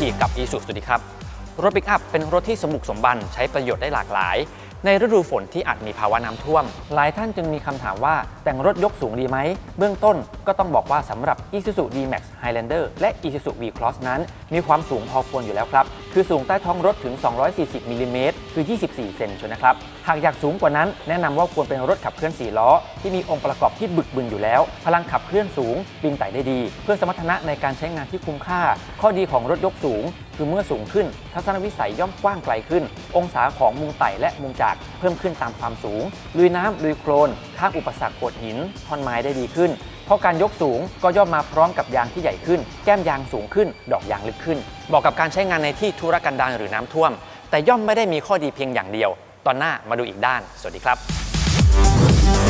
ขี่กับ i s u สวัสดีครับ รถปิกอัพเป็นรถที่สมบุกสมบันใช้ประโยชน์ได้หลากหลาย ในฤดูฝนที่อาจมีภาวะน้ำท่วม หลายท่านจึงมีคำถามว่าแต่งรถยกสูงดีไหม เบื้องต้น ก็ต้องบอกว่าสำหรับ Isuzu D-Max Highlander และ Isuzu V-Cross นั้น มีความสูงพอควรอยู่แล้วครับ คือสูงใต้ท้องรถถึง 240มิลลิเมตรคือ 24 เซนชนนะครับ หากอยากสูงกว่านั้น แนะนำว่าควรเป็นรถขับเคลื่อน 4 ล้อ ที่มีองค์ประกอบที่บึกบึนอยู่แล้ว พลังขับเคลื่อนสูงปีนไต่ได้ดี เพื่อสมรรถนะในการใช้งานที่คุ้มค่า ข้อดีของรถยกสูง คือเมื่อสูงขึ้น ทัศนวิสัยย่อมกว้างไกลขึ้น องศาของมุมไต่และมุมจากเพิ่มขึ้นตามความสูงลุยน้ำลุยโคลนข้ามอุปสรรคโขดหินท่อนไม้ได้ดีขึ้น ราะการยกสูงก็ย่อมมาพร้อมกับยางที่ใหญ่ขึ้น แก้มยางสูงขึ้น ดอกยางลึกขึ้นบอกกับการใช้งานในที่ธุรกันดารหรือน้ำท่วม แต่ย่อมไม่ได้มีข้อดีเพียงอย่างเดียว ตอนหน้ามาดูอีกด้าน สวัสดีครับ